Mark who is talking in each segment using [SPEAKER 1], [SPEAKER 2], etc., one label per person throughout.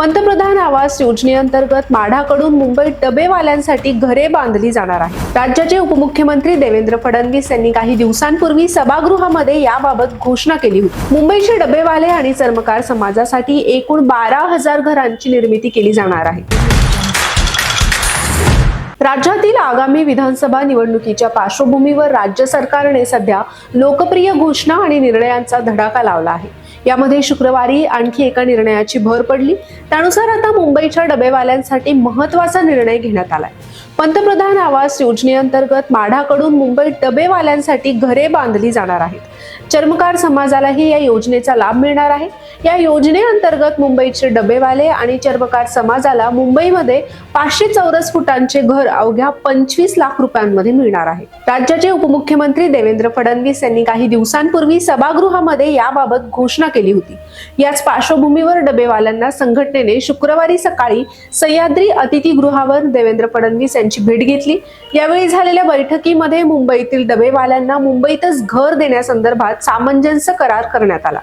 [SPEAKER 1] पंतप्रधान आवास योजनेअंतर्गत माढाकडून मुंबईत डबेवाल्यांसाठी घरे बांधली जाणार आहे राज्याचे उपमुख्यमंत्री देवेंद्र फडणवीस यांनी काही दिवसांपूर्वी सभागृहामध्ये याबाबत घोषणा केली होती. मुंबईचे डबेवाले आणि चर्मकार समाजासाठी एकूण बारा हजार घरांची निर्मिती केली जाणार आहे. राज्यातील आगामी विधानसभा निवडणुकीच्या पार्श्वभूमीवर राज्य सरकारने सध्या लोकप्रिय घोषणा आणि निर्णयांचा धडाका लावला आहे. यामध्ये शुक्रवारी आणखी एका निर्णयाची भर पडली. त्यानुसार आता मुंबईच्या डबेवाल्यांसाठी महत्त्वाचा निर्णय घेण्यात आलाय. पंतप्रधान आवास योजनेअंतर्गत माढाकडून मुंबईत डबेवाल्यांसाठी घरे बांधली जाणार आहेत. चर्मकार समाजालाही या योजनेचा लाभ मिळणार आहे. या योजनेअंतर्गत मुंबईचे डबेवाले आणि चर्मकार समाजाला मुंबईमध्ये पाचशे चौरस फुटांचे घर अवघ्या पंचवीस लाख रुपयांमध्ये मिळणार आहे. राज्याचे उपमुख्यमंत्री देवेंद्र फडणवीस यांनी काही दिवसांपूर्वी सभागृहामध्ये याबाबत घोषणा केली होती. याच पार्श्वभूमीवर डबेवाल्यांना संघटनेने शुक्रवारी सकाळी सह्याद्री अतिथीगृहावर देवेंद्र फडणवीस यांची भेट घेतली. यावेळी झालेल्या बैठकीमध्ये मुंबईतील डबेवाल्यांना मुंबईतच घर देण्यासंदर्भात सामंजस्य करार करण्यात आला.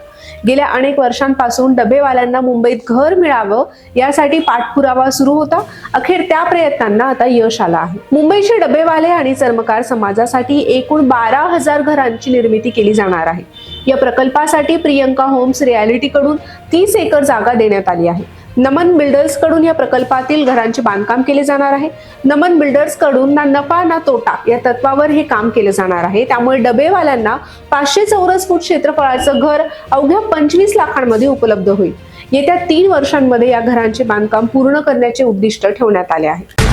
[SPEAKER 1] गेल्या अनेक वर्षांपासून डबेवाल्यांना मुंबईत घर मिळावं यासाठी पाठपुरावा सुरू होता. अखेर त्या प्रयत्नांना आता यश आलं आहे. मुंबईचे डबेवाले आणि चर्मकार समाजासाठी एकूण बारा हजार घरांची निर्मिती केली जाणार आहे. या प्रकल्पासाठी प्रियंका होम्स रियालिटीकडून तीस एकर जागा देण्यात आली आहे. नमन बिल्डर्सकडून या प्रकल्पातील घरांचे बांधकाम केले जाणार आहे. नमन बिल्डर्सकडून ना नफा ना तोटा या तत्वावर हे काम केले जाणार आहे. त्यामुळे डबेवाल्यांना पाचशे चौरस फूट क्षेत्रफळाचं घर अवघ्या पंचवीस लाखांमध्ये उपलब्ध होईल. येत्या तीन वर्षांमध्ये या घरांचे बांधकाम पूर्ण करण्याचे उद्दिष्ट ठेवण्यात आले आहे.